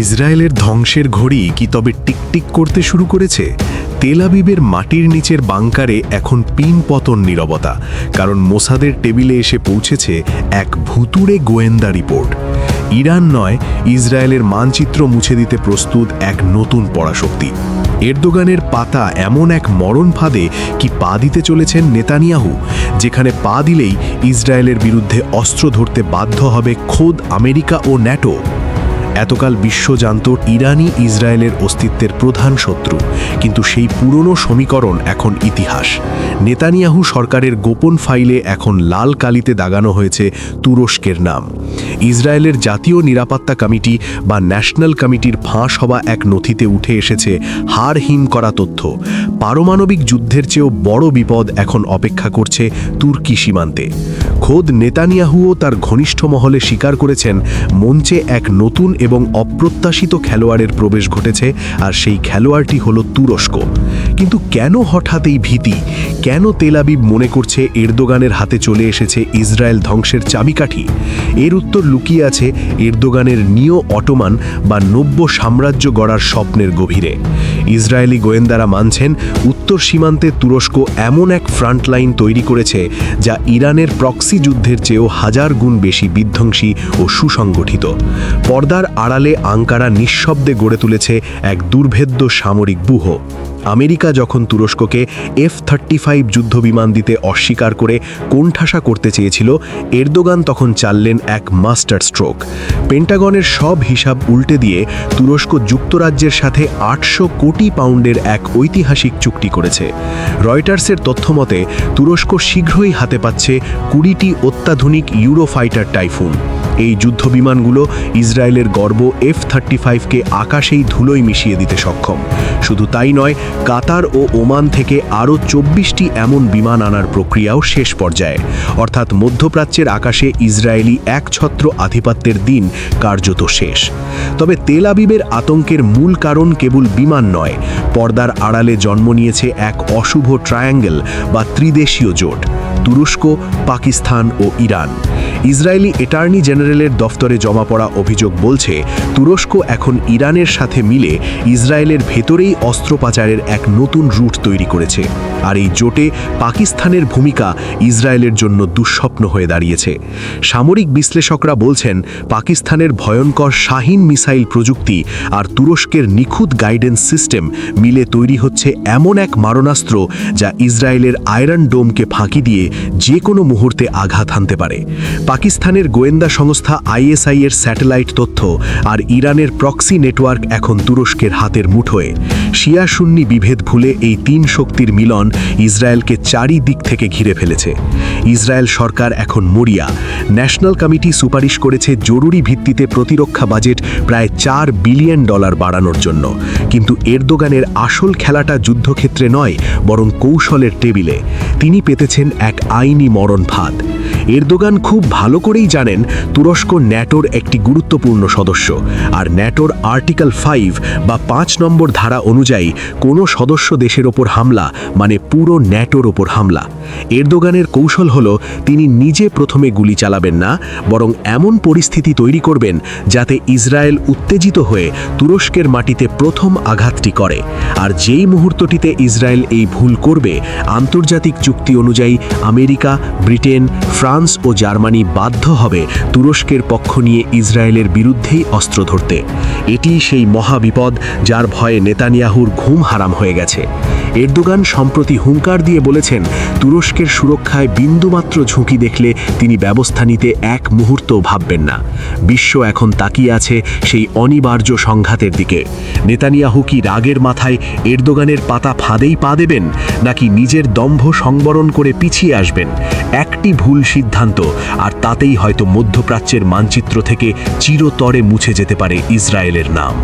ইসরায়েলের ধ্বংসের ঘড়ি কি তবে টিকটিক করতে শুরু করেছে? তেলাবিবের মাটির নিচের বাংকারে এখন পিন পতন নীরবতা, কারণ মোসাদের টেবিলে এসে পৌঁছেছে এক ভুতুড়ে গোয়েন্দা রিপোর্ট। ইরান নয়, ইসরায়েলের মানচিত্র মুছে দিতে প্রস্তুত এক নতুন পরাশক্তি। এরদোগানের পাতা এমন এক মরণ ফাঁদে কি পা দিতে চলেছেন নেতানিয়াহু, যেখানে পা দিলেই ইসরায়েলের বিরুদ্ধে অস্ত্র ধরতে বাধ্য হবে খোদ আমেরিকা ও ন্যাটো। এতকাল বিশ্ব জানত ইরানই ইসরায়েলের অস্তিত্বের প্রধান শত্রু, কিন্তু সেই পুরনো সমীকরণ এখন ইতিহাস। নেতানিয়াহু সরকারের গোপন ফাইলে এখন লাল কালিতে দাগানো হয়েছে তুরস্কের নাম। ইসরায়েলের জাতীয় নিরাপত্তা কমিটি বা ন্যাশনাল কমিটির ফাঁস হওয়া এক নথিতে উঠে এসেছে হার হিম করা তথ্য। পারমাণবিক যুদ্ধের চেয়েও বড় বিপদ এখন অপেক্ষা করছে তুর্কি সীমান্তে। খোদ নেতানিয়াহুও তার ঘনিষ্ঠ মহলে স্বীকার করেছেন, মঞ্চে এক নতুন এবং অপ্রত্যাশিত খেলোয়াড়ের প্রবেশ ঘটেছে আর সেই খেলোয়াড়টি হল তুরস্ক। কিন্তু কেন হঠাৎ এই ভীতি? কেন তেলাবিব মনে করছে এরদোগানের হাতে চলে এসেছে ইসরায়েল ধ্বংসের চাবিকাঠি? এর উত্তর লুকিয়ে আছে এরদোগানের নিও অটোমান বা নব্য সাম্রাজ্য গড়ার স্বপ্নের গভীরে। ইসরায়েলি গোয়েন্দারা মানছেন উত্তর সীমান্তে তুরস্ক এমন এক ফ্রন্টলাইন তৈরি করেছে যা ইরানের প্রক্সি যুদ্ধের চেয়েও হাজার গুণ বেশি বিধ্বংসী ও সুসংগঠিত। পর্দার আড়ালে আঙ্কারা নিঃশব্দে গড়ে তুলেছে এক দুর্ভেদ্য সামরিক ব্যূহ আমেরিকা যখন তুরস্ককে এফ থার্টি ফাইভ যুদ্ধবিমান দিতে অস্বীকার করে কোণঠাসা করতে চেয়েছিল, এরদোগান তখন চাললেন এক মাস্টার স্ট্রোক। পেন্টাগনের সব হিসাব উল্টে দিয়ে তুরস্ক যুক্তরাজ্যের সাথে আটশো কোটি পাউন্ডের এক ঐতিহাসিক চুক্তি করেছে। রয়টার্সের তথ্যমতে তুরস্ক শীঘ্রই হাতে পাচ্ছে কুড়িটি অত্যাধুনিক ইউরোফাইটার টাইফুন। এই যুদ্ধবিমানগুলো ইসরায়েলের গর্ব এফ থার্টি ফাইভকে আকাশেই ধুলোয় মিশিয়ে দিতে সক্ষম। শুধু তাই নয়, কাতার ও ওমান থেকে আরও চব্বিশটি এমন বিমান আনার প্রক্রিয়াও শেষ পর্যায়ে। অর্থাৎ মধ্যপ্রাচ্যের আকাশে ইসরায়েলি একছত্র আধিপত্যের দিন কার্যত শেষ। তবে তেল আবিবের আতঙ্কের মূল কারণ কেবল বিমান নয়, পর্দার আড়ালে জন্ম নিয়েছে এক অশুভ ট্রায়াঙ্গেল বা ত্রিদেশীয় জোট, তুরস্ক, পাকিস্তান ও ইরান। ইসরায়েলি এটার্নি জেনারেলের দফতরে জমা পড়া অভিযোগ বলছে, তুরস্ক এখন ইরানের সাথে মিলে ইসরায়েলের ভেতরেই অস্ত্র পাচারের এক নতুন রুট তৈরি করেছে। আর এই জোটে পাকিস্তানের ভূমিকা ইসরায়েলের জন্য দুঃস্বপ্ন হয়ে দাঁড়িয়েছে। সামরিক বিশ্লেষকরা বলছেন, পাকিস্তানের ভয়ঙ্কর শাহিন মিসাইল প্রযুক্তি আর তুরস্কের নিখুঁত গাইডেন্স সিস্টেম মিলে তৈরি হচ্ছে এমন এক মারণাস্ত্র যা ইসরায়েলের আয়রন ডোমকে ফাঁকি দিয়ে যে কোনো মুহূর্তে আঘাত হানতে পারে। পাকিস্তানের গোয়েন্দা সংস্থা আইএসআই এর স্যাটেলাইট তথ্য আর ইরানের প্রক্সি নেটওয়ার্ক এখন তুরস্কের হাতের মুঠোয়। শিয়া সুন্নি বিভেদ ভুলে এই তিন শক্তির মিলন ইসরায়েলকে চারিদিক থেকে ঘিরে ফেলেছে। ইসরায়েল সরকার এখন মরিয়া। ন্যাশনাল কমিটি সুপারিশ করেছে জরুরি ভিত্তিতে প্রতিরক্ষা বাজেট প্রায় চার বিলিয়ন ডলার বাড়ানোর জন্য। কিন্তু এরদোগানের আসল খেলাটা যুদ্ধক্ষেত্রে নয়, বরং কৌশলের টেবিলে। তিনি পেতেছেন এক আইনি মরণ ফাঁদ এরদোগান খুব ভালো করেই জানেন তুরস্ক ন্যাটোর একটি গুরুত্বপূর্ণ সদস্য। আর ন্যাটোর আর্টিকেল ফাইভ বা পাঁচ নম্বর ধারা অনুযায়ী কোনো সদস্য দেশের ওপর হামলা মানে পুরো ন্যাটোর ওপর হামলা। এরদোগানের কৌশল হল, তিনি নিজে প্রথমে গুলি চালাবেন না, বরং এমন পরিস্থিতি তৈরি করবেন যাতে ইসরায়েল উত্তেজিত হয়ে তুরস্কের মাটিতে প্রথম আঘাতটি করে। আর যেই মুহূর্তটিতে ইসরায়েল এই ভুল করবে, আন্তর্জাতিক চুক্তি অনুযায়ী আমেরিকা, ব্রিটেন, ফ্রান্স ও জার্মানি বাধ্য হবে তুরস্কের পক্ষ নিয়ে ইসরায়েলের বিরুদ্ধেই অস্ত্র ধরতে। এটি সেই মহাবিপদ যার ভয়ে নেতানিয়াহুর ঘুম হারাম হয়ে গেছে। এরদোগান সম্প্রতি হুঙ্কার দিয়ে বলেছেন, তুরস্কের সুরক্ষায় বিন্দুমাত্র ঝুঁকি দেখলে তিনি ব্যবস্থা নিতে এক মুহূর্ত ভাববেন না। বিশ্ব এখন তাকিয়ে আছে সেই অনিবার্য সংঘাতের দিকে। নেতানিয়াহু কি রাগের মাথায় এরদোগানের পাতা ফাঁদেই পা দেবেন, নাকি নিজের দম্ভ সংবরণ করে পিছিয়ে আসবেন? একটি ভুল সিদ্ধান্ত, আর তাতেই হয়তো মধ্যপ্রাচ্যের মানচিত্র থেকে চিরতরে মুছে যেতে পারে ইসরায়েলের নাম।